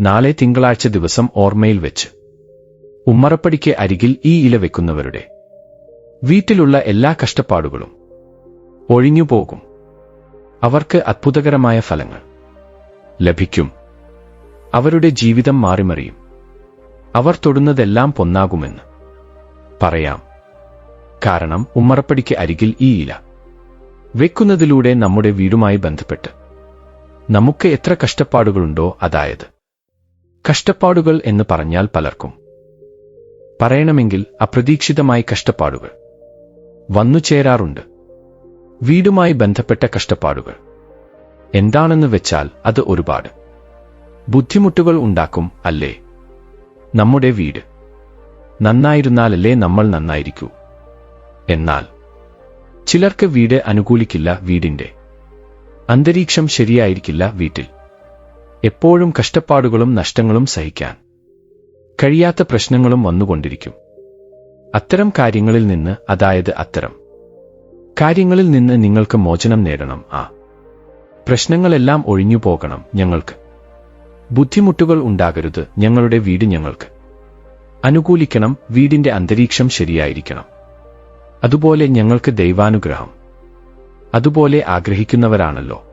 നാളെ തിങ്കളാഴ്ച ദിവസം ഓർമ്മയിൽ വെച്ച്. ഉമ്മറപ്പടിക്ക് അരികിൽ ഈ ഇല വെക്കുന്നവരുടെ. വീട്ടിലുള്ള എല്ലാ കഷ്ടപ്പാടുകളും ഒഴിഞ്ഞുപോകും അവർക്ക് അത്ഭുതകരമായ ഫലങ്ങൾ ലഭിക്കും. അവരുടെ ജീവിതം മാറിമറിയും. അവർ തൊടുന്നതെല്ലാം പൊന്നാകുമെന്ന് പറയാം. കാരണം ഉമ്മറപ്പടിക്ക് അരികിൽ ഈ ഇല വെക്കുന്നതിലൂടെ നമ്മുടെ വീടുമായി ബന്ധപ്പെട്ട് നമുക്ക് എത്ര കഷ്ടപ്പാടുകളുണ്ടോ അതായത് കഷ്ടപ്പാടുകൾ എന്ന് പറഞ്ഞാൽ പലർക്കും. പറയണമെങ്കിൽ അപ്രതീക്ഷിതമായി കഷ്ടപ്പാടുകൾ വന്നു ചേരാറുണ്ട്. വീടുമായി ബന്ധപ്പെട്ട കഷ്ടപ്പാടുകൾ. എന്താണെന്ന് വെച്ചാൽ അത് ഒരുപാട്. ബുദ്ധിമുട്ടുകൾ ഉണ്ടാക്കും അല്ലേ? നമ്മുടെ വീട്. നന്നായിരുന്നാലല്ലേ നമ്മൾ നന്നായിരിക്കൂ. എന്നാൽ ചിലർക്ക് വീട് അനുകൂലിക്കില്ല വീടിന്റെ അന്തരീക്ഷം ശരിയായിരിക്കില്ല വീട്ടിൽ. എപ്പോഴും കഷ്ടപ്പാടുകളും നഷ്ടങ്ങളും സഹിക്കാൻ കഴിയാത്ത പ്രശ്നങ്ങളും വന്നുകൊണ്ടിരിക്കും. അത്തരം കാര്യങ്ങളിൽ നിന്ന് അതായത് അത്തരം കാര്യങ്ങളിൽ നിന്ന് നിങ്ങൾക്ക് മോചനം നേടണം. ആ പ്രശ്നങ്ങളെല്ലാം ഒഴിഞ്ഞു പോകണം ഞങ്ങൾക്ക്. ബുദ്ധിമുട്ടുകൾ ഉണ്ടാകരുത് ഞങ്ങളുടെ വീട് ഞങ്ങൾക്ക്. അനുകൂലിക്കണം വീടിന്റെ അന്തരീക്ഷം ശരിയായിരിക്കണം. അതുപോലെ ഞങ്ങൾക്ക് ദൈവാനുഗ്രഹം. അതുപോലെ ആഗ്രഹിക്കുന്നവരാണല്ലോ.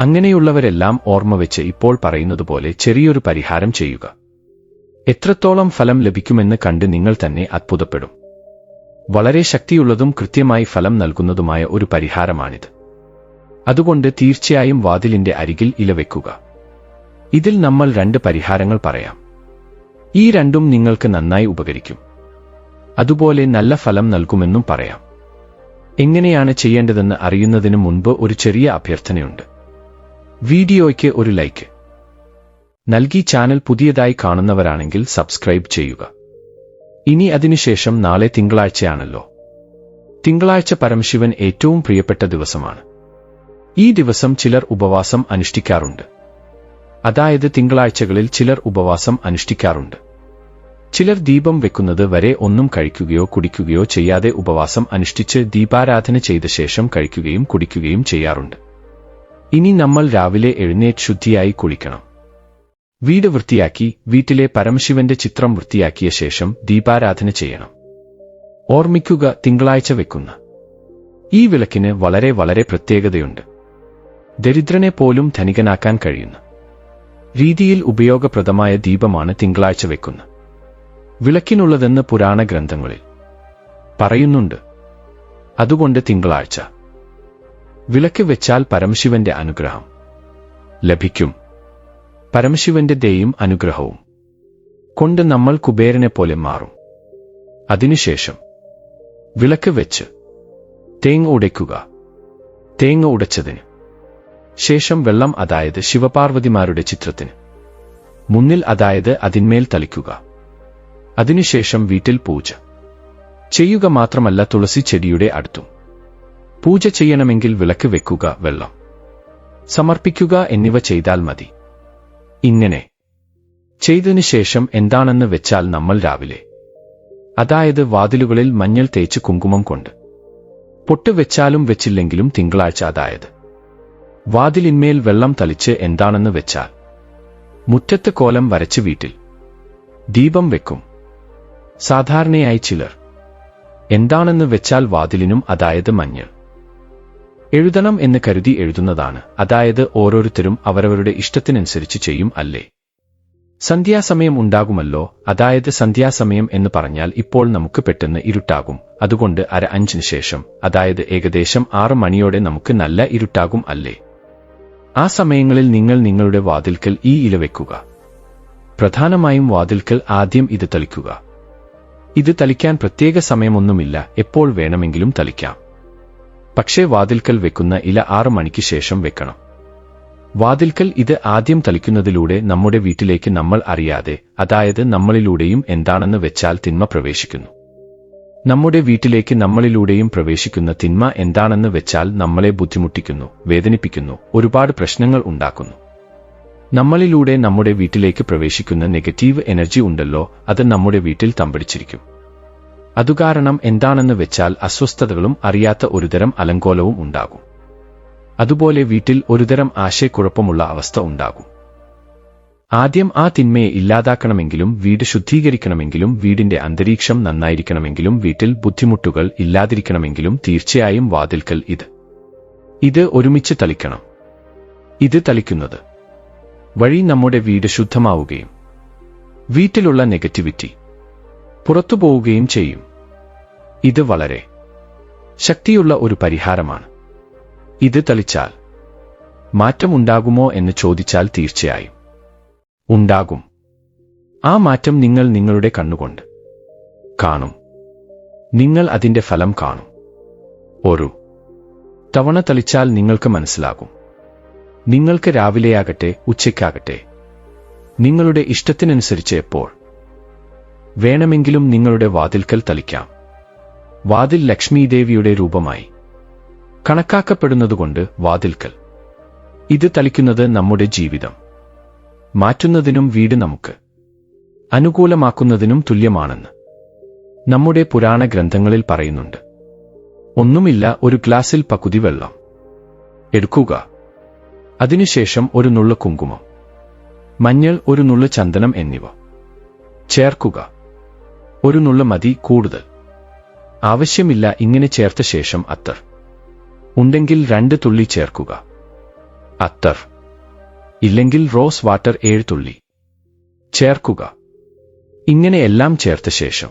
അങ്ങനെയുള്ളവരെല്ലാം ഓർമ്മ വെച്ച് ഇപ്പോൾ പറയുന്നത് പോലെ ചെറിയൊരു പരിഹാരം ചെയ്യുക. എത്രത്തോളം ഫലം ലഭിക്കുമെന്ന് കണ്ട് നിങ്ങൾ തന്നെ അത്ഭുതപ്പെടും. വളരെ ശക്തിയുള്ളതും കൃത്യമായി ഫലം നൽകുന്നതുമായ ഒരു പരിഹാരമാണിത്. അതുകൊണ്ട് തീർച്ചയായും വാതിലിന്റെ അരികിൽ ഇലവെക്കുക ഇതിൽ നമ്മൾ രണ്ട് പരിഹാരങ്ങൾ പറയാം. ഈ രണ്ടും നിങ്ങൾക്ക് നന്നായി ഉപകരിക്കും. അതുപോലെ നല്ല ഫലം നൽകുമെന്നും പറയാം. എങ്ങനെയാണ് ചെയ്യേണ്ടതെന്ന് അറിയുന്നതിന് മുൻപ് ഒരു ചെറിയ അഭ്യർത്ഥനയുണ്ട്. വീഡിയോയ്ക്ക് ഒരു ലൈക്ക്. നൽകി ചാനൽ പുതിയതായി കാണുന്നവരാണെങ്കിൽ സബ്സ്ക്രൈബ് ചെയ്യുക. ഇനി അതിനുശേഷം നാളെ തിങ്കളാഴ്ചയാണല്ലോ. തിങ്കളാഴ്ച പരമശിവൻ ഏറ്റവും പ്രിയപ്പെട്ട ദിവസമാണ്. ഈ ദിവസം ചിലർ ഉപവാസം അനുഷ്ഠിക്കാറുണ്ട്. അതായത് തിങ്കളാഴ്ചകളിൽ ചിലർ ഉപവാസം അനുഷ്ഠിക്കാറുണ്ട്. ചിലർ ദീപം വെക്കുന്നത് വരെ ഒന്നും കഴിക്കുകയോ കുടിക്കുകയോ ചെയ്യാതെ ഉപവാസം അനുഷ്ഠിച്ച് ദീപാരാധന ചെയ്ത ശേഷം കഴിക്കുകയും കുടിക്കുകയും ചെയ്യാറുണ്ട്. ഇനി നമ്മൾ രാവിലെ എഴുന്നേറ്റ് ശുദ്ധിയായി കുളിക്കണം. വീട് വൃത്തിയാക്കി വീട്ടിലെ പരമശിവന്റെ ചിത്രം വൃത്തിയാക്കിയ ശേഷം ദീപാരാധന ചെയ്യണം. ഓർമ്മിക്കുക തിങ്കളാഴ്ച വെക്കുന്ന. ഈ വിളക്കിന് വളരെ വളരെ പ്രത്യേകതയുണ്ട്. ദരിദ്രനെ പോലും ധനികനാക്കാൻ കഴിയുന്ന. രീതിയിൽ ഉപയോഗപ്രദമായ ദീപമാണ് തിങ്കളാഴ്ച വെക്കുന്ന. വിളക്കിനുള്ളതെന്ന് പുരാണ ഗ്രന്ഥങ്ങളിൽ പറയുന്നുണ്ട്. അതുകൊണ്ട് തിങ്കളാഴ്ച. വിളക്ക് വെച്ചാൽ പരമശിവന്റെ അനുഗ്രഹം. ലഭിക്കും. പരമശിവന്റെ ദയും അനുഗ്രഹവും. കൊണ്ട് നമ്മൾ കുബേരനെ പോലെ മാറും. അതിനുശേഷം വിളക്ക് വെച്ച് തേങ്ങ ഉടയ്ക്കുക. തേങ്ങ ഉടച്ചതിന് ശേഷം വെള്ളം അതായത് ശിവപാർവതിമാരുടെ ചിത്രത്തിന്. മുന്നിൽ അതായത് അതിന്മേൽ തളിക്കുക. അതിനുശേഷം വീട്ടിൽ പൂജ. ചെയ്യുക മാത്രമല്ല തുളസി ചെടിയുടെ അടുത്തും. പൂജ ചെയ്യണമെങ്കിൽ വിളക്ക് വെക്കുക വെള്ളം സമർപ്പിക്കുക എന്നിവ ചെയ്താൽ മതി. ഇങ്ങനെ ചെയ്തതിനു ശേഷം എന്താണെന്ന് വെച്ചാൽ നമ്മൾ രാവിലെ അതായത് വാതിലുകളിൽ മഞ്ഞൾ തേച്ച് കുങ്കുമം കൊണ്ട് പൊട്ട് വെച്ചാലും വെച്ചില്ലെങ്കിലും തിങ്കളാഴ്ച അതായത് വാതിലിന്മേൽ വെള്ളം തളിച്ച് എന്താണെന്ന് വെച്ചാൽ മുറ്റത്ത് കോലം വരച്ച് വീട്ടിൽ ദീപം വെക്കും. സാധാരണയായി ചിലർ എന്താണെന്ന് വെച്ചാൽ വാതിലിനും അതായത് മഞ്ഞൾ എഴുതണം എന്ന് കരുതി എഴുതുന്നതാണ്. അതായത് ഓരോരുത്തരും അവരവരുടെ ഇഷ്ടത്തിനനുസരിച്ച് ചെയ്യും അല്ലേ? സന്ധ്യാസമയം ഉണ്ടാകുമല്ലോ. അതായത് സന്ധ്യാസമയം എന്ന് പറഞ്ഞാൽ ഇപ്പോൾ നമുക്ക് പെട്ടെന്ന് ഇരുട്ടാകും. അതുകൊണ്ട് അര അഞ്ചിന് ശേഷം അതായത് ഏകദേശം ആറ് മണിയോടെ നമുക്ക് നല്ല ഇരുട്ടാകും അല്ലേ? ആ സമയങ്ങളിൽ നിങ്ങൾ നിങ്ങളുടെ വാതിൽക്കൽ ഈ ഇല വെക്കുക. പ്രധാനമായും വാതിൽക്കൽ ആദ്യം ഇത് തളിക്കുക. ഇത് തളിക്കാൻ പ്രത്യേക സമയമൊന്നുമില്ല. എപ്പോൾ വേണമെങ്കിലും തളിക്കാം. പക്ഷേ വാതിൽക്കൽ വെക്കുന്ന ഇല ആറ് മണിക്ക് ശേഷം വെക്കണം. വാതിൽക്കൽ ഇത് ആദ്യം തളിക്കുന്നതിലൂടെ നമ്മുടെ വീട്ടിലേക്ക് നമ്മൾ അറിയാതെ അതായത് നമ്മളിലൂടെയും എന്താണെന്ന് വെച്ചാൽ തിന്മ പ്രവേശിക്കുന്നു. നമ്മുടെ വീട്ടിലേക്ക് നമ്മളിലൂടെയും പ്രവേശിക്കുന്ന തിന്മ എന്താണെന്ന് വെച്ചാൽ നമ്മളെ ബുദ്ധിമുട്ടിക്കുന്നു വേദനിപ്പിക്കുന്നു ഒരുപാട് പ്രശ്നങ്ങൾ ഉണ്ടാക്കുന്നു. നമ്മളിലൂടെ നമ്മുടെ വീട്ടിലേക്ക് പ്രവേശിക്കുന്ന നെഗറ്റീവ് എനർജി ഉണ്ടല്ലോ അത് നമ്മുടെ വീട്ടിൽ തമ്പടിച്ചിരിക്കും. അതുകാരണം എന്താണെന്ന് വെച്ചാൽ അസ്വസ്ഥതകളും അറിയാത്ത ഒരുതരം അലങ്കോലവും ഉണ്ടാകും. അതുപോലെ വീട്ടിൽ ഒരുതരം ആശയക്കുഴപ്പമുള്ള അവസ്ഥ ഉണ്ടാകും. ആദ്യം ആ തിന്മയെ ഇല്ലാതാക്കണമെങ്കിലും വീട് ശുദ്ധീകരിക്കണമെങ്കിലും വീടിന്റെ അന്തരീക്ഷം നന്നായിരിക്കണമെങ്കിലും വീട്ടിൽ ബുദ്ധിമുട്ടുകൾ ഇല്ലാതിരിക്കണമെങ്കിലും തീർച്ചയായും വാതിൽക്കൽ ഇത്. ഇത് ഒരുമിച്ച് തളിക്കണം. ഇത് തളിക്കുന്നത് വഴി നമ്മുടെ വീട് ശുദ്ധമാവുകയും വീട്ടിലുള്ള നെഗറ്റിവിറ്റി പുറത്തു പോവുകയും ചെയ്യും. ഇത് വളരെ ശക്തിയുള്ള ഒരു പരിഹാരമാണ്. ഇത് തളിച്ചാൽ മാറ്റമുണ്ടാകുമോ എന്ന് ചോദിച്ചാൽ തീർച്ചയായും. ഉണ്ടാകും. ആ മാറ്റം നിങ്ങൾ നിങ്ങളുടെ കണ്ണുകൊണ്ട് കാണും. നിങ്ങൾ അതിന്റെ ഫലം കാണും. ഒരു തവണ തളിച്ചാൽ നിങ്ങൾക്ക് മനസ്സിലാകും. നിങ്ങൾക്ക് രാവിലെയാകട്ടെ ഉച്ചയ്ക്കാകട്ടെ നിങ്ങളുടെ ഇഷ്ടത്തിനനുസരിച്ച് എപ്പോൾ വേണമെങ്കിലും നിങ്ങളുടെ വാതിൽക്കൽ തളിക്കാം. വാതിൽ ലക്ഷ്മീദേവിയുടെ രൂപമായി. കണക്കാക്കപ്പെടുന്നതുകൊണ്ട് വാതിൽക്കൽ. ഇത് തളിക്കുന്നത് നമ്മുടെ ജീവിതം. മാറ്റുന്നതിനും വീട് നമുക്ക്. അനുകൂലമാക്കുന്നതിനും തുല്യമാണെന്ന്. നമ്മുടെ പുരാണ ഗ്രന്ഥങ്ങളിൽ പറയുന്നുണ്ട്. ഒന്നുമില്ല ഒരു ഗ്ലാസിൽ പകുതി വെള്ളം. എടുക്കുക. അതിനുശേഷം ഒരു നുള്ള കുങ്കുമം. മഞ്ഞൾ ഒരു നുള്ള ചന്ദനം എന്നിവ. ചേർക്കുക. ഒരു നുള്ള മതി കൂടുതൽ. ആവശ്യമില്ല ഇങ്ങനെ ചേർത്ത ശേഷം അത്തർ. ഉണ്ടെങ്കിൽ രണ്ട് തുള്ളി ചേർക്കുക. അത്തർ. ഇല്ലെങ്കിൽ റോസ് വാട്ടർ ഏഴ് തുള്ളി. ചേർക്കുക. ഇങ്ങനെ എല്ലാം ചേർത്ത ശേഷം.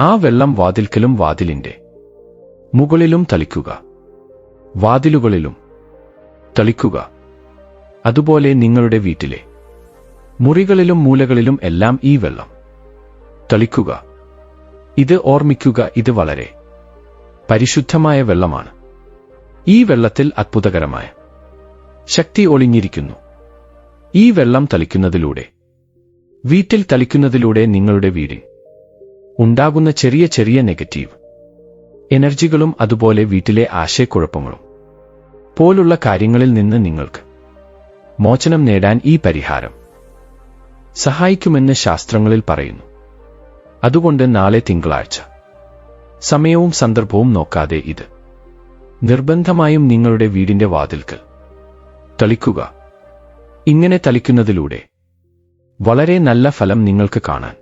ആ വെള്ളം വാതിൽക്കലും വാതിലിന്റെ. മുകളിലും തളിക്കുക. വാതിലുകളിലും. തളിക്കുക. അതുപോലെ നിങ്ങളുടെ വീട്ടിലെ. മുറികളിലും മൂലകളിലും എല്ലാം ഈ വെള്ളം. തളിക്കുക. ഇത് ഓർമ്മിക്കുക ഇത് വളരെ പരിശുദ്ധമായ വെള്ളമാണ്. ഈ വെള്ളത്തിൽ അത്ഭുതകരമായ ശക്തി ഒളിഞ്ഞിരിക്കുന്നു. ഈ വെള്ളം തളിക്കുന്നതിലൂടെ വീട്ടിൽ തളിക്കുന്നതിലൂടെ നിങ്ങളുടെ വീടിൽ ഉണ്ടാകുന്ന ചെറിയ ചെറിയ നെഗറ്റീവ് എനർജികളും അതുപോലെ വീട്ടിലെ ആശയക്കുഴപ്പങ്ങളും പോലുള്ള കാര്യങ്ങളിൽ നിന്ന് നിങ്ങൾക്ക് മോചനം നേടാൻ ഈ പരിഹാരം സഹായിക്കുമെന്ന് ശാസ്ത്രങ്ങളിൽ പറയുന്നു. അതുകൊണ്ട് നാളെ തിങ്കളാഴ്ച. സമയവും സന്ദർഭവും നോക്കാതെ ഇത്. നിർബന്ധമായും നിങ്ങളുടെ വീടിന്റെ വാതിൽക്കൽ. തളിക്കുക. ഇങ്ങനെ തളിക്കുന്നതിലൂടെ വളരെ നല്ല ഫലം നിങ്ങൾക്ക് കാണാൻ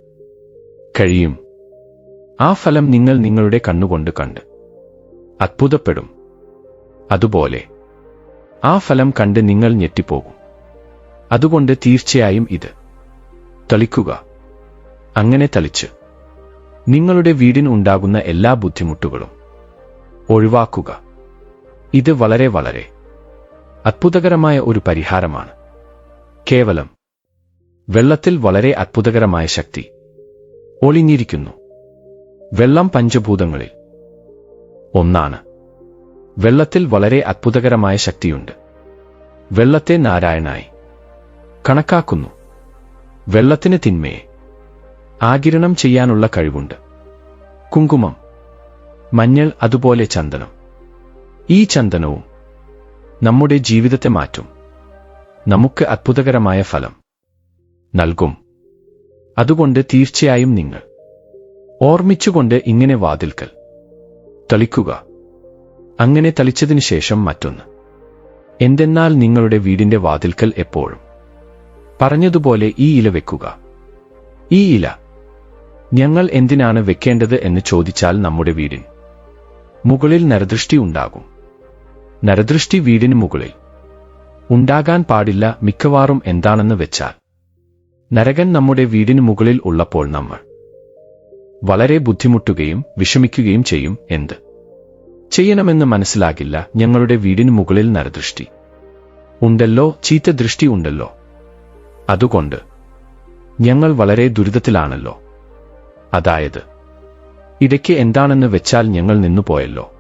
കഴിയും. ആ ഫലം നിങ്ങൾ നിങ്ങളുടെ കണ്ണുകൊണ്ട് കണ്ട് അത്ഭുതപ്പെടും. അതുപോലെ ആ ഫലം കണ്ട് നിങ്ങൾ ഞെട്ടിപ്പോകും. അതുകൊണ്ട് തീർച്ചയായും ഇത്. തളിക്കുക. അങ്ങനെ തളിച്ച് നിങ്ങളുടെ വീടിന് ഉണ്ടാകുന്ന എല്ലാ ബുദ്ധിമുട്ടുകളും ഒഴിവാക്കുക. ഇത് വളരെ വളരെ അത്ഭുതകരമായ ഒരു പരിഹാരമാണ്. കേവലം വെള്ളത്തിൽ വളരെ അത്ഭുതകരമായ ശക്തി ഒളിഞ്ഞിരിക്കുന്നു. വെള്ളം പഞ്ചഭൂതങ്ങളിൽ ഒന്നാണ്. വെള്ളത്തിൽ വളരെ അത്ഭുതകരമായ ശക്തിയുണ്ട്. വെള്ളത്തെ നാരായണായി കണക്കാക്കുന്നു. വെള്ളത്തിന് തിന്മയെ ആകിരണം ചെയ്യാനുള്ള കഴിവുണ്ട്. കുങ്കുമം മഞ്ഞൾ അതുപോലെ ചന്ദനം. ഈ ചന്ദനവും നമ്മുടെ ജീവിതത്തെ മാറ്റും. നമുക്ക് അത്ഭുതകരമായ ഫലം നൽകും. അതുകൊണ്ട് തീർച്ചയായും നിങ്ങൾ ഓർമ്മിച്ചുകൊണ്ട് ഇങ്ങനെ വാതിൽക്കൽ തളിക്കുക. അങ്ങനെ തളിച്ചതിനു ശേഷം മറ്റൊന്ന്. എന്തെന്നാൽ നിങ്ങളുടെ വീടിന്റെ വാതിൽക്കൽ എപ്പോഴും പറഞ്ഞതുപോലെ ഈ ഇല വെക്കുക. ഈ ഇല ഞങ്ങൾ എന്തിനാണ് വെക്കേണ്ടത് എന്ന് ചോദിച്ചാൽ നമ്മുടെ വീടിന് മുകളിൽ നരദൃഷ്ടി ഉണ്ടാകും. നരദൃഷ്ടി വീടിന് മുകളിൽ. ഉണ്ടാകാൻ പാടില്ല മിക്കവാറും എന്താണെന്ന് വെച്ചാൽ. നരകൻ നമ്മുടെ വീടിന് മുകളിൽ ഉള്ളപ്പോൾ നമ്മൾ വളരെ ബുദ്ധിമുട്ടുകയും വിഷമിക്കുകയും ചെയ്യും എന്ത്? ചെയ്യണമെന്ന് മനസ്സിലാകില്ല ഞങ്ങളുടെ വീടിന് മുകളിൽ നരദൃഷ്ടി. ഉണ്ടല്ലോ ചീത്ത ദൃഷ്ടി ഉണ്ടല്ലോ. അതുകൊണ്ട് ഞങ്ങൾ വളരെ ദുരിതത്തിലാണല്ലോ. അതായത് ഇടയ്ക്ക് എന്താണെന്ന് വെച്ചാൽ ഞങ്ങൾ നിന്നുപോയല്ലോ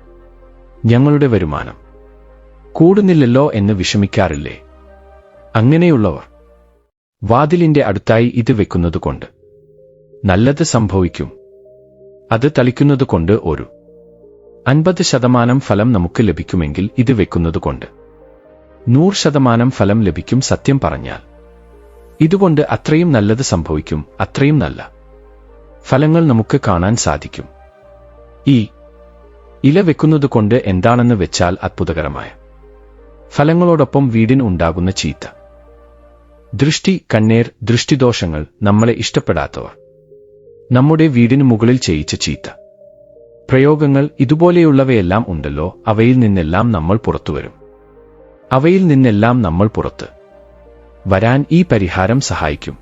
ഞങ്ങളുടെ വരുമാനം കൂടുന്നില്ലല്ലോ എന്ന് വിഷമിക്കാറില്ലേ? അങ്ങനെയുള്ളവർ വാതിലിന്റെ അടുത്തായി ഇത് വെക്കുന്നതുകൊണ്ട് നല്ലത് സംഭവിക്കും. അത് തളിക്കുന്നതുകൊണ്ട് ഒരു അൻപത് ശതമാനം ഫലം നമുക്ക് ലഭിക്കുമെങ്കിൽ ഇത് വെക്കുന്നതുകൊണ്ട് നൂറ് ശതമാനം ഫലം ലഭിക്കും സത്യം പറഞ്ഞാൽ. ഇതുകൊണ്ട് അത്രയും നല്ലത് സംഭവിക്കും അത്രയും നല്ല. ഫലങ്ങൾ നമുക്ക് കാണാൻ സാധിക്കും. ഈ ഇല വെക്കുന്നതുകൊണ്ട് എന്താണെന്ന് വെച്ചാൽ അത്ഭുതകരമായ ഫലങ്ങളോടൊപ്പം വീടിന് ഉണ്ടാകുന്ന ചീത്ത. ദൃഷ്ടി കണ്ണേർ ദൃഷ്ടിദോഷങ്ങൾ നമ്മളെ ഇഷ്ടപ്പെടാത്തവർ. നമ്മുടെ വീടിന് മുകളിൽ ചെയ്യിച്ച ചീത്ത. പ്രയോഗങ്ങൾ ഇതുപോലെയുള്ളവയെല്ലാം ഉണ്ടല്ലോ അവയിൽ നിന്നെല്ലാം നമ്മൾ പുറത്തുവരും അവയിൽ നിന്നെല്ലാം നമ്മൾ പുറത്ത് വരാൻ ഈ പരിഹാരം സഹായിക്കും.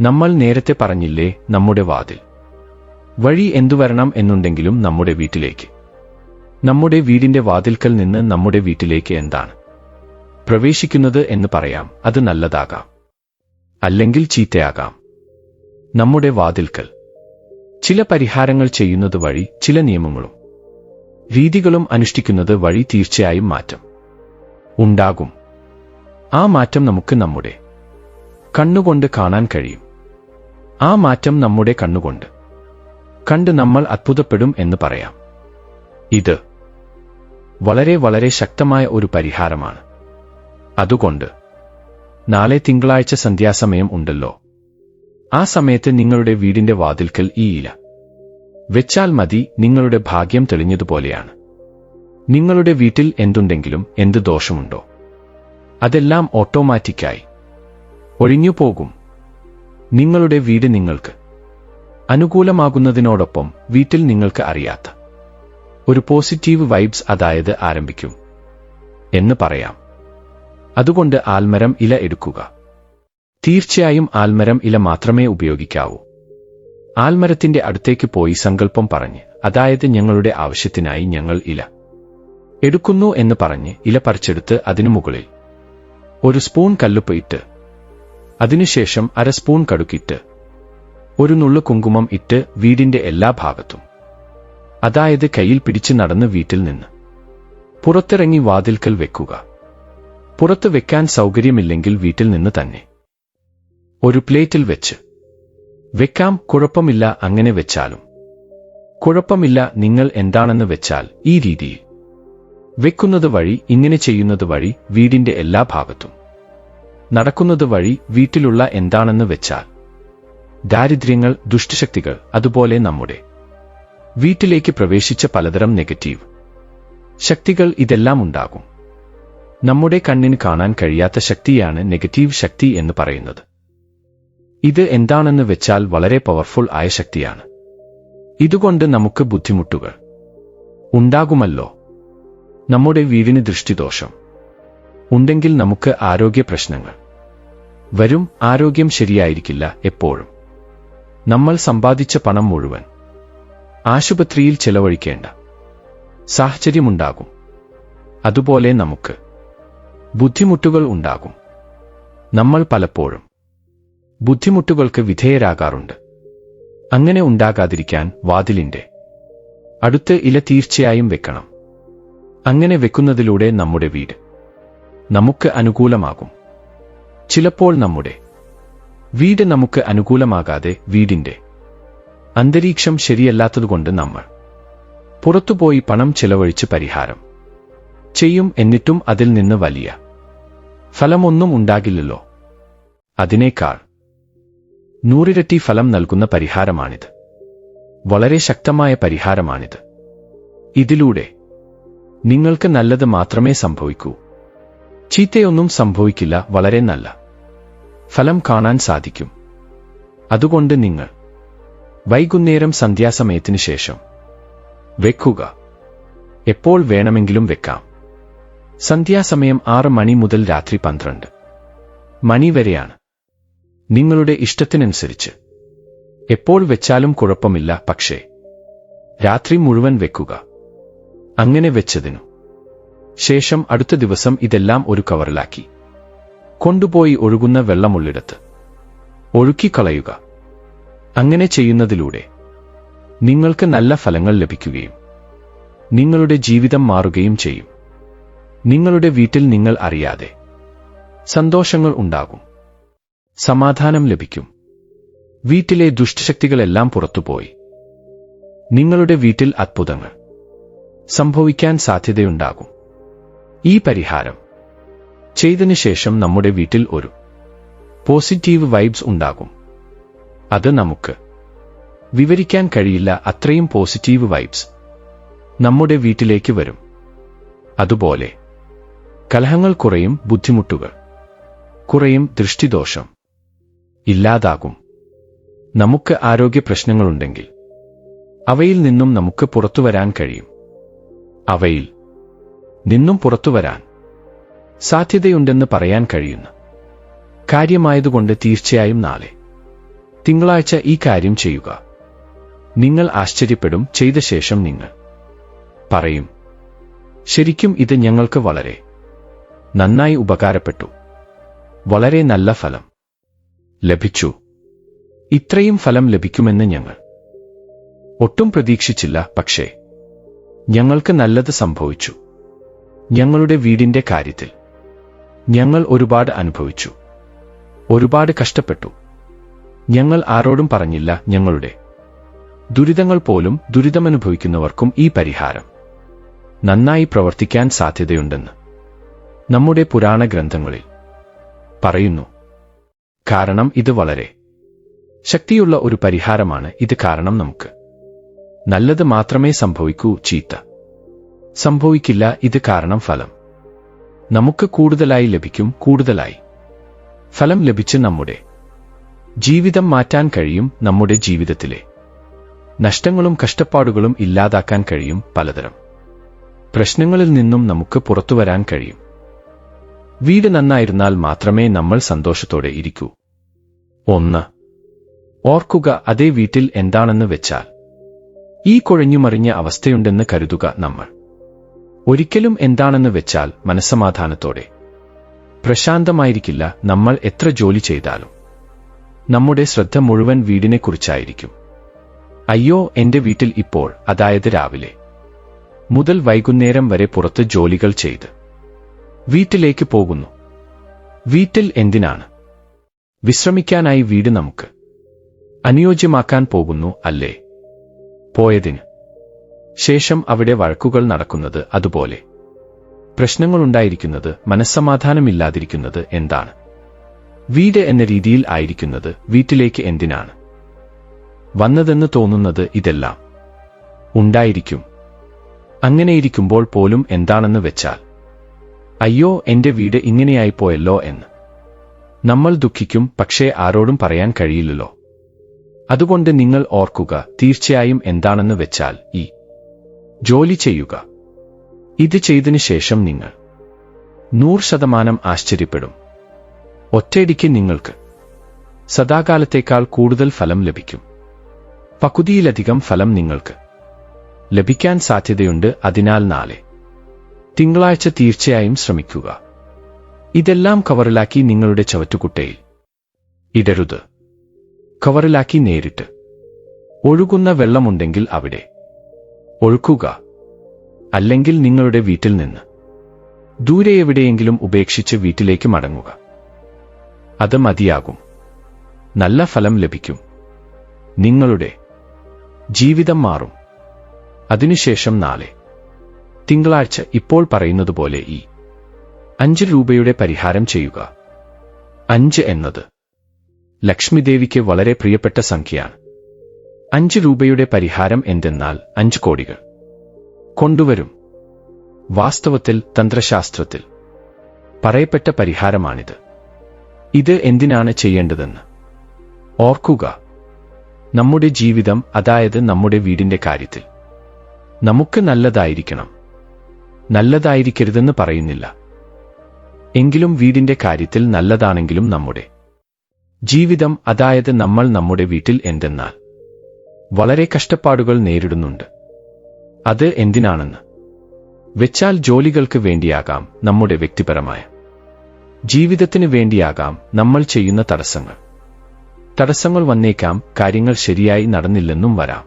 നമ്മൾ നേരത്തെ പറഞ്ഞില്ലേ നമ്മുടെ വാതിൽ? വഴി എന്തു വരണം എന്നുണ്ടെങ്കിലും നമ്മുടെ വീട്ടിലേക്ക്. നമ്മുടെ വീടിന്റെ വാതിൽക്കൽ നിന്ന് നമ്മുടെ വീട്ടിലേക്ക് എന്താണ്? പ്രവേശിക്കുന്നത് എന്ന് പറയാം അത് നല്ലതാകാം. അല്ലെങ്കിൽ ചീത്തയാകാം. നമ്മുടെ വാതിൽക്കൽ. ചില പരിഹാരങ്ങൾ ചെയ്യുന്നത് വഴി ചില നിയമങ്ങളും. രീതികളും അനുഷ്ഠിക്കുന്നത് വഴി തീർച്ചയായും മാറ്റം. ഉണ്ടാകും. ആ മാറ്റം നമുക്ക് നമ്മുടെ കണ്ണുകൊണ്ട് കാണാൻ കഴിയും. ആ മാറ്റം നമ്മുടെ കണ്ണുകൊണ്ട്. കണ്ട് നമ്മൾ അത്ഭുതപ്പെടും എന്ന് പറയാം. ഇത് വളരെ വളരെ ശക്തമായ ഒരു പരിഹാരമാണ്. അതുകൊണ്ട് നാളെ തിങ്കളാഴ്ച സന്ധ്യാസമയം ഉണ്ടല്ലോ. ആ സമയത്ത് നിങ്ങളുടെ വീടിന്റെ വാതിൽക്കൽ ഈ ഇല. വെച്ചാൽ മതി നിങ്ങളുടെ ഭാഗ്യം തെളിഞ്ഞതുപോലെയാണ്. നിങ്ങളുടെ വീട്ടിൽ എന്തുണ്ടെങ്കിലും എന്ത് ദോഷമുണ്ടോ? അതെല്ലാം ഓട്ടോമാറ്റിക്കായി. ഒഴിഞ്ഞു പോകും നിങ്ങളുടെ വീട് നിങ്ങൾക്ക് അനുകൂലമാകുന്നതിനോടൊപ്പം വീട്ടിൽ നിങ്ങൾക്ക് അറിയാത്ത ഒരു പോസിറ്റീവ് വൈബ്സ് അതായത് ആരംഭിക്കും എന്ന് പറയാം. അതുകൊണ്ട് ആൽമരം ഇല എടുക്കുക. തീർച്ചയായും ആൽമരം ഇല മാത്രമേ ഉപയോഗിക്കാവൂ. ആൽമരത്തിന്റെ അടുത്തേക്ക് പോയി സങ്കല്പം പറഞ്ഞ് അതായത് ഞങ്ങളുടെ ആവശ്യത്തിനായി ഞങ്ങൾ ഇല എടുക്കുന്നു എന്ന് പറഞ്ഞ് ഇല പറിച്ചെടുത്ത് അതിനു മുകളിൽ ഒരു സ്പൂൺ കല്ലുപ്പ് ഇട്ട് അതിനുശേഷം അര സ്പൂൺ കടുക്കിട്ട് ഒരു നുള്ളു കുങ്കുമം ഇട്ട് വീടിന്റെ എല്ലാ ഭാഗത്തും. അതായത് കയ്യിൽ പിടിച്ച് നടന്ന് വീട്ടിൽ നിന്ന്. പുറത്തിറങ്ങി വാതിൽക്കൽ വെക്കുക. പുറത്ത് വെക്കാൻ സൗകര്യമില്ലെങ്കിൽ വീട്ടിൽ നിന്ന് തന്നെ. ഒരു പ്ലേറ്റിൽ വെച്ച്. വെക്കാം കുഴപ്പമില്ല അങ്ങനെ വെച്ചാലും. കുഴപ്പമില്ല നിങ്ങൾ എന്താണെന്ന് വെച്ചാൽ ഈ രീതിയിൽ. വെക്കുന്നത് വഴി ഇങ്ങനെ ചെയ്യുന്നത് വഴി വീടിന്റെ എല്ലാ ഭാഗത്തും. നടക്കുന്നത് വഴി വീട്ടിലുള്ള എന്താണെന്ന് വെച്ചാൽ ദാരിദ്ര്യങ്ങൾ ദുഷ്ടശക്തികൾ അതുപോലെ നമ്മുടെ വീട്ടിലേക്ക് പ്രവേശിച്ച പലതരം നെഗറ്റീവ് ശക്തികൾ ഇതെല്ലാം ഉണ്ടാകും. നമ്മുടെ കണ്ണിന് കാണാൻ കഴിയാത്ത ശക്തിയാണ് നെഗറ്റീവ് ശക്തി എന്ന് പറയുന്നത്. ഇത് എന്താണെന്ന് വെച്ചാൽ വളരെ പവർഫുൾ ആയ ശക്തിയാണ്. ഇതുകൊണ്ട് നമുക്ക് ബുദ്ധിമുട്ടുകൾ ഉണ്ടാകുമല്ലോ. നമ്മുടെ വീടിന് ദൃഷ്ടിദോഷം ഉണ്ടെങ്കിൽ നമുക്ക് ആരോഗ്യ പ്രശ്നങ്ങൾ. വരും ആരോഗ്യം ശരിയായിരിക്കില്ല എപ്പോഴും. നമ്മൾ സമ്പാദിച്ച പണം മുഴുവൻ. ആശുപത്രിയിൽ ചെലവഴിക്കേണ്ട. സാഹചര്യമുണ്ടാകും. അതുപോലെ നമുക്ക്. ബുദ്ധിമുട്ടുകൾ ഉണ്ടാകും. നമ്മൾ പലപ്പോഴും ബുദ്ധിമുട്ടുകൾക്ക് വിധേയരാകാറുണ്ട്. അങ്ങനെ ഉണ്ടാകാതിരിക്കാൻ വാതിലിന്റെ അടുത്ത് ഇല തീർച്ചയായും വെക്കണം. അങ്ങനെ വെക്കുന്നതിലൂടെ നമ്മുടെ വീട് നമുക്ക് അനുകൂലമാകും. ചിലപ്പോൾ നമ്മുടെ വീട് നമുക്ക് അനുകൂലമാകാതെ വീടിന്റെ അന്തരീക്ഷം ശരിയല്ലാത്തതുകൊണ്ട് നമ്മൾ പുറത്തുപോയി പണം ചിലവഴിച്ച് പരിഹാരം ചെയ്യും എന്നിട്ടും അതിൽ നിന്ന് വലിയ ഫലമൊന്നും ഉണ്ടാകില്ലല്ലോ. അതിനേക്കാൾ നൂറിരട്ടി ഫലം നൽകുന്ന പരിഹാരമാണിത്. വളരെ ശക്തമായ പരിഹാരമാണിത്. ഇതിലൂടെ നിങ്ങൾക്ക് നല്ലത് മാത്രമേ സംഭവിക്കൂ. ചീത്തയൊന്നും സംഭവിക്കില്ല വളരെ നല്ല. ഫലം കാണാൻ സാധിക്കും. അതുകൊണ്ട് നിങ്ങൾ വൈകുന്നേരം സന്ധ്യാസമയത്തിനു ശേഷം വെക്കുക. എപ്പോൾ വേണമെങ്കിലും വെക്കാം. സന്ധ്യാസമയം ആറ് മണി മുതൽ രാത്രി പന്ത്രണ്ട് മണി വരെയാണ്. നിങ്ങളുടെ ഇഷ്ടത്തിനനുസരിച്ച്. എപ്പോൾ വെച്ചാലും കുഴപ്പമില്ല പക്ഷേ രാത്രി മുഴുവൻ വെക്കുക. അങ്ങനെ വെച്ചതിനു ശേഷം അടുത്ത ദിവസം ഇതെല്ലാം ഒരു കവറിലാക്കി. കൊണ്ടുപോയി ഒഴുകുന്ന വെള്ളമുള്ളിടത്ത്. ഒഴുക്കിക്കളയുക. അങ്ങനെ ചെയ്യുന്നതിലൂടെ നിങ്ങൾക്ക് നല്ല ഫലങ്ങൾ ലഭിക്കുകയും നിങ്ങളുടെ ജീവിതം മാറുകയും ചെയ്യും. നിങ്ങളുടെ വീട്ടിൽ നിങ്ങൾ അറിയാതെ സന്തോഷങ്ങൾ ഉണ്ടാകും. സമാധാനം ലഭിക്കും. വീട്ടിലെ ദുഷ്ടശക്തികളെല്ലാം പുറത്തുപോയി. നിങ്ങളുടെ വീട്ടിൽ അത്ഭുതങ്ങൾ സംഭവിക്കാൻ സാധ്യതയുണ്ടാകും. ഈ പരിഹാരം. ചെയ്തതിനു ശേഷം നമ്മുടെ വീട്ടിൽ ഒരു പോസിറ്റീവ് വൈബ്സ് ഉണ്ടാകും. അത് നമുക്ക് വിവരിക്കാൻ കഴിയില്ല അത്രയും പോസിറ്റീവ് വൈബ്സ് നമ്മുടെ വീട്ടിലേക്ക് വരും. അതുപോലെ കലഹങ്ങൾ കുറയും ബുദ്ധിമുട്ടുകൾ കുറയും ദൃഷ്ടിദോഷം ഇല്ലാതാകും. നമുക്ക് ആരോഗ്യ പ്രശ്നങ്ങളുണ്ടെങ്കിൽ അവയിൽ നിന്നും നമുക്ക് പുറത്തു വരാൻ കഴിയും. അവയിൽ നിന്നും പുറത്തു വരാൻ സാധ്യതയുണ്ടെന്ന് പറയാൻ കഴിയുന്നു. കാര്യമായതുകൊണ്ട് തീർച്ചയായും നാളെ തിങ്കളാഴ്ച ഈ കാര്യം ചെയ്യുക. നിങ്ങൾ ആശ്ചര്യപ്പെടും ചെയ്ത ശേഷം നിങ്ങൾ പറയും ശരിക്കും ഇത് ഞങ്ങൾക്ക് വളരെ നന്നായി ഉപകാരപ്പെട്ടു. വളരെ നല്ല ഫലം ലഭിച്ചു. ഇത്രയും ഫലം ലഭിക്കുമെന്ന് ഞങ്ങൾ ഒട്ടും പ്രതീക്ഷിച്ചില്ല പക്ഷേ ഞങ്ങൾക്ക് നല്ലത് സംഭവിച്ചു. ഞങ്ങളുടെ വീടിന്റെ കാര്യത്തിൽ. ഞങ്ങൾ ഒരുപാട് അനുഭവിച്ചു. ഒരുപാട് കഷ്ടപ്പെട്ടു. ഞങ്ങൾ ആരോടും പറഞ്ഞില്ല ഞങ്ങളുടെ. ദുരിതങ്ങൾ പോലും ദുരിതമനുഭവിക്കുന്നവർക്കും ഈ പരിഹാരം. നന്നായി പ്രവർത്തിക്കാൻ സാധ്യതയുണ്ടെന്ന്. നമ്മുടെ പുരാണ ഗ്രന്ഥങ്ങളിൽ പറയുന്നു. കാരണം ഇത് വളരെ ശക്തിയുള്ള ഒരു പരിഹാരമാണ് ഇത് കാരണം നമുക്ക്. നല്ലത് മാത്രമേ സംഭവിക്കൂ ചീത്ത. സംഭവിക്കില്ല ഇത് കാരണം ഫലം. നമുക്ക് കൂടുതലായി ലഭിക്കും കൂടുതലായി. ഫലം ലഭിച്ച് നമ്മുടെ ജീവിതം മാറ്റാൻ കഴിയും നമ്മുടെ ജീവിതത്തിലെ. നഷ്ടങ്ങളും കഷ്ടപ്പാടുകളും ഇല്ലാതാക്കാൻ കഴിയും പലതരം. പ്രശ്നങ്ങളിൽ നിന്നും നമുക്ക് പുറത്തുവരാൻ കഴിയും. വീട് നന്നായിരുന്നാൽ മാത്രമേ നമ്മൾ സന്തോഷത്തോടെ ഇരിക്കൂ. ഒന്ന് ഓർക്കുക അതേ വീട്ടിൽ എന്താണെന്ന് വെച്ചാൽ. ഈ കുഴഞ്ഞുമറിഞ്ഞ അവസ്ഥയുണ്ടെന്ന് കരുതുക നമ്മൾ. ഒരിക്കലും എന്താണെന്ന് വെച്ചാൽ മനസ്സമാധാനത്തോടെ. പ്രശാന്തമായിരിക്കില്ല നമ്മൾ എത്ര ജോലി ചെയ്താലും. നമ്മുടെ ശ്രദ്ധ മുഴുവൻ വീടിനെക്കുറിച്ചായിരിക്കും. അയ്യോ എന്റെ വീട്ടിൽ ഇപ്പോൾ അതായത് രാവിലെ. മുതൽ വൈകുന്നേരം വരെ പുറത്ത് ജോലികൾ ചെയ്ത്. വീട്ടിലേക്ക് പോകുന്നു. വീട്ടിൽ എന്തിനാണ്? വിശ്രമിക്കാനായി വീട് നമുക്ക്. അനുയോജ്യമാക്കാൻ പോകുന്നു അല്ലേ? പോയതിന്. ശേഷം അവിടെ വഴക്കുകൾ നടക്കുന്നത് അതുപോലെ. പ്രശ്നങ്ങളുണ്ടായിരിക്കുന്നത് മനസ്സമാധാനമില്ലാതിരിക്കുന്നത് എന്താണ്? വീട് എന്ന രീതിയിൽ ആയിരിക്കുന്നത് വീട്ടിലേക്ക് എന്തിനാണ്? വന്നതെന്ന് തോന്നുന്നത് ഇതെല്ലാം. ഉണ്ടായിരിക്കും. അങ്ങനെയിരിക്കുമ്പോൾ പോലും എന്താണെന്ന് വെച്ചാൽ അയ്യോ എന്റെ വീട് ഇങ്ങനെയായിപ്പോയല്ലോ എന്ന്. നമ്മൾ ദുഃഖിക്കും പക്ഷേ ആരോടും പറയാൻ കഴിയില്ലല്ലോ. അതുകൊണ്ട് നിങ്ങൾ ഓർക്കുക തീർച്ചയായും എന്താണെന്ന് വെച്ചാൽ ഈ ജോലി ചെയ്യുക. ഇത് ചെയ്തതിനു ശേഷം നിങ്ങൾ നൂറ് ശതമാനം ആശ്ചര്യപ്പെടും. ഒറ്റയടിക്ക് നിങ്ങൾക്ക് സദാകാലത്തേക്കാൾ കൂടുതൽ ഫലം ലഭിക്കും. പകുതിയിലധികം ഫലം നിങ്ങൾക്ക് ലഭിക്കാൻ സാധ്യതയുണ്ട്. അതിനാൽ നാളെ തിങ്കളാഴ്ച തീർച്ചയായും ശ്രമിക്കുക. ഇതെല്ലാം കവറിലാക്കി നിങ്ങളുടെ ചവറ്റുകുട്ടയിൽ ഇടരുത്. കവറിലാക്കി നേരിട്ട്. ഒഴുകുന്ന വെള്ളമുണ്ടെങ്കിൽ അവിടെ ഒഴുക്കുക അല്ലെങ്കിൽ നിങ്ങളുടെ വീട്ടിൽ നിന്ന്. ദൂരെ എവിടെയെങ്കിലും ഉപേക്ഷിച്ച് വീട്ടിലേക്ക് മടങ്ങുക. അത് മതിയാകും. നല്ല ഫലം ലഭിക്കും. നിങ്ങളുടെ ജീവിതം മാറും. അതിനുശേഷം നാളെ. തിങ്കളാഴ്ച ഇപ്പോൾ പറയുന്നത് പോലെ ഈ അഞ്ച് രൂപയുടെ പരിഹാരം ചെയ്യുക. അഞ്ച് എന്നത് ലക്ഷ്മിദേവിക്ക് വളരെ പ്രിയപ്പെട്ട സംഖ്യയാണ്. അഞ്ച് രൂപയുടെ പരിഹാരം എന്തെന്നാൽ അഞ്ച് കോടികൾ. കൊണ്ടുവരും. വാസ്തവത്തിൽ തന്ത്രശാസ്ത്രത്തിൽ. പറയപ്പെട്ട പരിഹാരമാണിത്. ഇത് എന്തിനാണ് ചെയ്യേണ്ടതെന്ന്. ഓർക്കുക. നമ്മുടെ ജീവിതം അതായത് നമ്മുടെ വീടിന്റെ കാര്യത്തിൽ. നമുക്ക് നല്ലതായിരിക്കണം. നല്ലതായിരിക്കരുതെന്ന് പറയുന്നില്ല. എങ്കിലും വീടിന്റെ കാര്യത്തിൽ നല്ലതാണെങ്കിലും നമ്മുടെ. ജീവിതം അതായത് നമ്മൾ നമ്മുടെ വീട്ടിൽ എന്തെന്നാൽ. വളരെ കഷ്ടപ്പാടുകൾ നേരിടുന്നുണ്ട്. അത് എന്തിനാണെന്ന്? വെച്ചാൽ ജോലികൾക്ക് വേണ്ടിയാകാം നമ്മുടെ വ്യക്തിപരമായ. ജീവിതത്തിന് വേണ്ടിയാകാം നമ്മൾ ചെയ്യുന്ന തടസ്സങ്ങൾ. തടസ്സങ്ങൾ വന്നേക്കാം കാര്യങ്ങൾ ശരിയായി നടന്നില്ലെന്നും വരാം.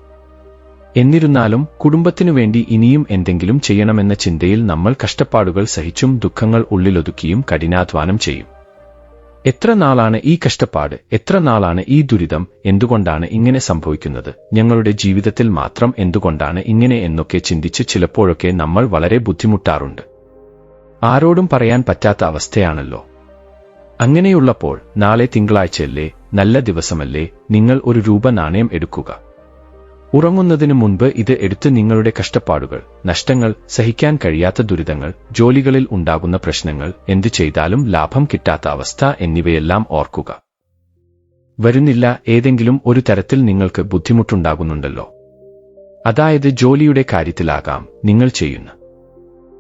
എന്നിരുന്നാലും കുടുംബത്തിനു വേണ്ടി ഇനിയും എന്തെങ്കിലും ചെയ്യണമെന്ന ചിന്തയിൽ നമ്മൾ കഷ്ടപ്പാടുകൾ സഹിച്ചും ദുഃഖങ്ങൾ ഉള്ളിലൊതുക്കിയും കഠിനാധ്വാനം ചെയ്യും. എത്ര നാളാണ് ഈ കഷ്ടപ്പാട് എത്ര നാളാണ് ഈ ദുരിതം എന്തുകൊണ്ടാണ് ഇങ്ങനെ സംഭവിക്കുന്നത്? ഞങ്ങളുടെ ജീവിതത്തിൽ മാത്രം എന്തുകൊണ്ടാണ് ഇങ്ങനെ എന്നൊക്കെ ചിന്തിച്ച് ചിലപ്പോഴൊക്കെ നമ്മൾ വളരെ ബുദ്ധിമുട്ടാറുണ്ട്. ആരോടും പറയാൻ പറ്റാത്ത അവസ്ഥയാണല്ലോ. അങ്ങനെയുള്ളപ്പോൾ നാളെ തിങ്കളാഴ്ചയല്ലേ നല്ല ദിവസമല്ലേ നിങ്ങൾ ഒരു രൂപ നാണയം എടുക്കുക. ഉറങ്ങുന്നതിന് മുൻപ് ഇത് എടുത്ത് നിങ്ങളുടെ കഷ്ടപ്പാടുകൾ നഷ്ടങ്ങൾ സഹിക്കാൻ കഴിയാത്ത ദുരിതങ്ങൾ ജോലികളിൽ ഉണ്ടാകുന്ന പ്രശ്നങ്ങൾ എന്തു ചെയ്താലും ലാഭം കിട്ടാത്ത അവസ്ഥ എന്നിവയെല്ലാം ഓർക്കുക. വരുന്നില്ല ഏതെങ്കിലും ഒരു തരത്തിൽ നിങ്ങൾക്ക് ബുദ്ധിമുട്ടുണ്ടാകുന്നുണ്ടല്ലോ. അതായത് ജോലിയുടെ കാര്യത്തിലാകാം നിങ്ങൾ ചെയ്യുന്ന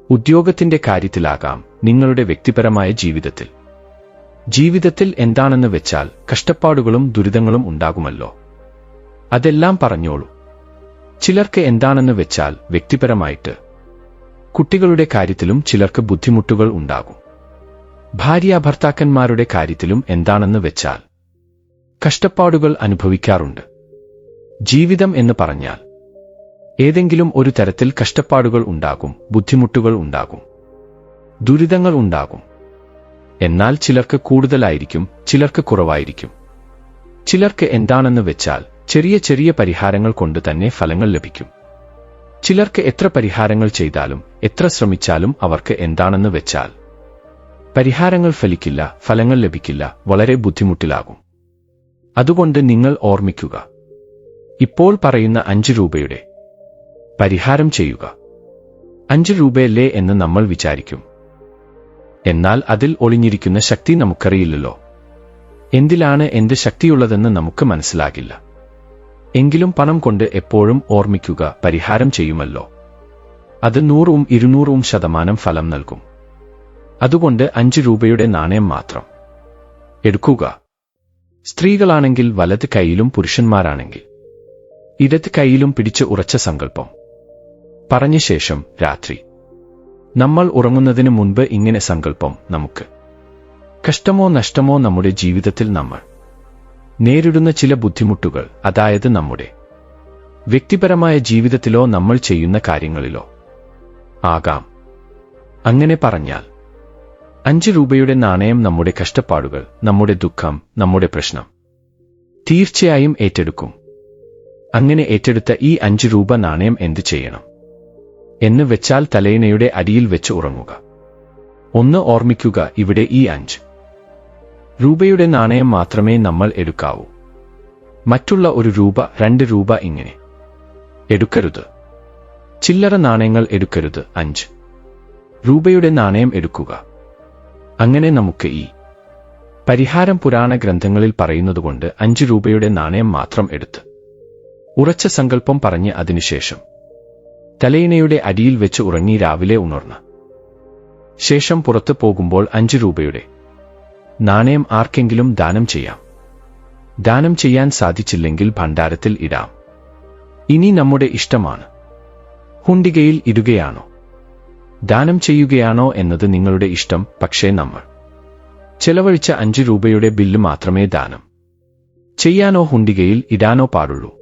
ഉദ്യോഗത്തിന്റെ കാര്യത്തിലാകാം നിങ്ങളുടെ വ്യക്തിപരമായ ജീവിതത്തിൽ. ജീവിതത്തിൽ എന്താണെന്ന് വെച്ചാൽ കഷ്ടപ്പാടുകളും ദുരിതങ്ങളും ഉണ്ടാകുമല്ലോ. അതെല്ലാം പറഞ്ഞോളൂ. ചിലർക്ക് എന്താണെന്ന് വെച്ചാൽ വ്യക്തിപരമായിട്ട്. കുട്ടികളുടെ കാര്യത്തിലും ചിലർക്ക് ബുദ്ധിമുട്ടുകൾ ഉണ്ടാകും. ഭാര്യ ഭർത്താക്കന്മാരുടെ കാര്യത്തിലും എന്താണെന്ന് വെച്ചാൽ കഷ്ടപ്പാടുകൾ അനുഭവിക്കാറുണ്ട്. ജീവിതം എന്ന് പറഞ്ഞാൽ ഏതെങ്കിലും ഒരു തരത്തിൽ കഷ്ടപ്പാടുകൾ ഉണ്ടാകും ബുദ്ധിമുട്ടുകൾ ഉണ്ടാകും ദുരിതങ്ങൾ ഉണ്ടാകും. എന്നാൽ ചിലർക്ക് കൂടുതലായിരിക്കും ചിലർക്ക് കുറവായിരിക്കും. ചിലർക്ക് എന്താണെന്ന് വെച്ചാൽ ചെറിയ ചെറിയ പരിഹാരങ്ങൾ കൊണ്ട് തന്നെ ഫലങ്ങൾ ലഭിക്കും. ചിലർക്ക് എത്ര പരിഹാരങ്ങൾ ചെയ്താലും എത്ര ശ്രമിച്ചാലും അവർക്ക് എന്താണെന്ന് വെച്ചാൽ പരിഹാരങ്ങൾ ഫലിക്കില്ല ഫലങ്ങൾ ലഭിക്കില്ല വളരെ ബുദ്ധിമുട്ടിലാകും. അതുകൊണ്ട് നിങ്ങൾ ഓർമ്മിക്കുക. ഇപ്പോൾ പറയുന്ന അഞ്ച് രൂപയുടെ പരിഹാരം ചെയ്യുക. അഞ്ച് രൂപയല്ലേ എന്ന് നമ്മൾ വിചാരിക്കും. എന്നാൽ അതിൽ ഒളിഞ്ഞിരിക്കുന്ന ശക്തി നമുക്കറിയില്ലല്ലോ. എന്തിലാണ് എന്ത് ശക്തിയുള്ളതെന്ന് നമുക്ക് മനസ്സിലാകില്ല. എങ്കിലും പണം കൊണ്ട് എപ്പോഴും ഓർമ്മിക്കുക പരിഹാരം ചെയ്യുമല്ലോ. അത് നൂറും ഇരുന്നൂറും ശതമാനം ഫലം നൽകും. അതുകൊണ്ട് അഞ്ച് രൂപയുടെ നാണയം മാത്രം. എടുക്കുക. സ്ത്രീകളാണെങ്കിൽ വലത് കൈയിലും പുരുഷന്മാരാണെങ്കിൽ. ഇടത് കൈയിലും പിടിച്ച് ഉറച്ച സങ്കല്പം. പറഞ്ഞ ശേഷം രാത്രി. നമ്മൾ ഉറങ്ങുന്നതിന് മുൻപ് ഇങ്ങനെ സങ്കല്പം നമുക്ക്. കഷ്ടമോ നഷ്ടമോ നമ്മുടെ ജീവിതത്തിൽ നമ്മൾ. നേരിടുന്ന ചില ബുദ്ധിമുട്ടുകൾ അതായത് നമ്മുടെ വ്യക്തിപരമായ ജീവിതത്തിലോ നമ്മൾ ചെയ്യുന്ന കാര്യങ്ങളിലോ. ആകാം. അങ്ങനെ പറഞ്ഞാൽ അഞ്ച് രൂപയുടെ നാണയം നമ്മുടെ കഷ്ടപ്പാടുകൾ നമ്മുടെ ദുഃഖം നമ്മുടെ പ്രശ്നം തീർച്ചയായും ഏറ്റെടുക്കും. അങ്ങനെ ഏറ്റെടുത്ത ഈ അഞ്ച് രൂപ നാണയം എന്തു ചെയ്യണം? എന്ന് വെച്ചാൽ തലയിണയുടെ അടിയിൽ വെച്ച് ഉറങ്ങുക. ഒന്ന് ഓർമ്മിക്കുക ഇവിടെ ഈ അഞ്ച്. രൂപയുടെ നാണയം മാത്രമേ നമ്മൾ എടുക്കാവൂ. മറ്റുള്ള ഒരു രൂപ രണ്ട് രൂപ ഇങ്ങനെ. എടുക്കരുത്. ചില്ലറ നാണയങ്ങൾ എടുക്കരുത്. അഞ്ച്. രൂപയുടെ നാണയം എടുക്കുക. അങ്ങനെ നമുക്ക് ഈ പരിഹാരം പുരാണ ഗ്രന്ഥങ്ങളിൽ പറയുന്നതുകൊണ്ട് അഞ്ച് രൂപയുടെ നാണയം മാത്രം എടുത്ത് ഉറച്ച സങ്കല്പം പറഞ്ഞ് അതിനുശേഷം തലയിണയുടെ അടിയിൽ വെച്ച് ഉറങ്ങി രാവിലെ ഉണർന്ന്. ശേഷം പുറത്തു പോകുമ്പോൾ അഞ്ച് രൂപയുടെ നാണയം ആർക്കെങ്കിലും ദാനം ചെയ്യാം. ദാനം ചെയ്യാൻ സാധിച്ചില്ലെങ്കിൽ ഭണ്ഡാരത്തിൽ ഇടാം. ഇനി നമ്മുടെ ഇഷ്ടമാണ്. ഹുണ്ടികയിൽ ഇടുകയാണോ? ദാനം ചെയ്യുകയാണോ എന്നത് നിങ്ങളുടെ ഇഷ്ടം പക്ഷേ നമ്മൾ ചെലവഴിച്ച അഞ്ച് രൂപയുടെ ബില്ല് മാത്രമേ ദാനം ചെയ്യാനോ ഹുണ്ടികയിൽ ഇടാനോ പാടുള്ളൂ.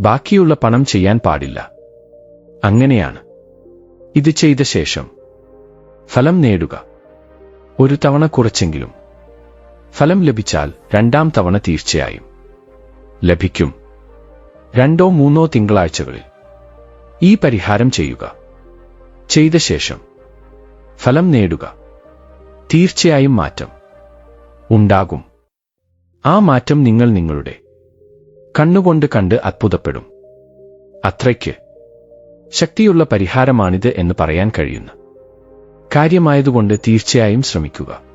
ബാക്കിയുള്ള പണം ചെയ്യാൻ പാടില്ല. അങ്ങനെയാണ്. ഇത് ചെയ്ത ശേഷം ഫലം നേടുക. ഒരു തവണ കുറച്ചെങ്കിലും ഫലം ലഭിച്ചാൽ രണ്ടാം തവണ തീർച്ചയായും. ലഭിക്കും. രണ്ടോ മൂന്നോ തിങ്കളാഴ്ചകളിൽ. ഈ പരിഹാരം ചെയ്യുക. ചെയ്ത ശേഷം ഫലം നേടുക. തീർച്ചയായും മാറ്റം ഉണ്ടാകും. ആ മാറ്റം നിങ്ങൾ നിങ്ങളുടെ കണ്ണുകൊണ്ട് കണ്ട് അത്ഭുതപ്പെടും. അത്രയ്ക്ക് ശക്തിയുള്ള പരിഹാരമാണിത് എന്ന് പറയാൻ കഴിയുന്ന. കാര്യമായതുകൊണ്ട് തീർച്ചയായും ശ്രമിക്കുക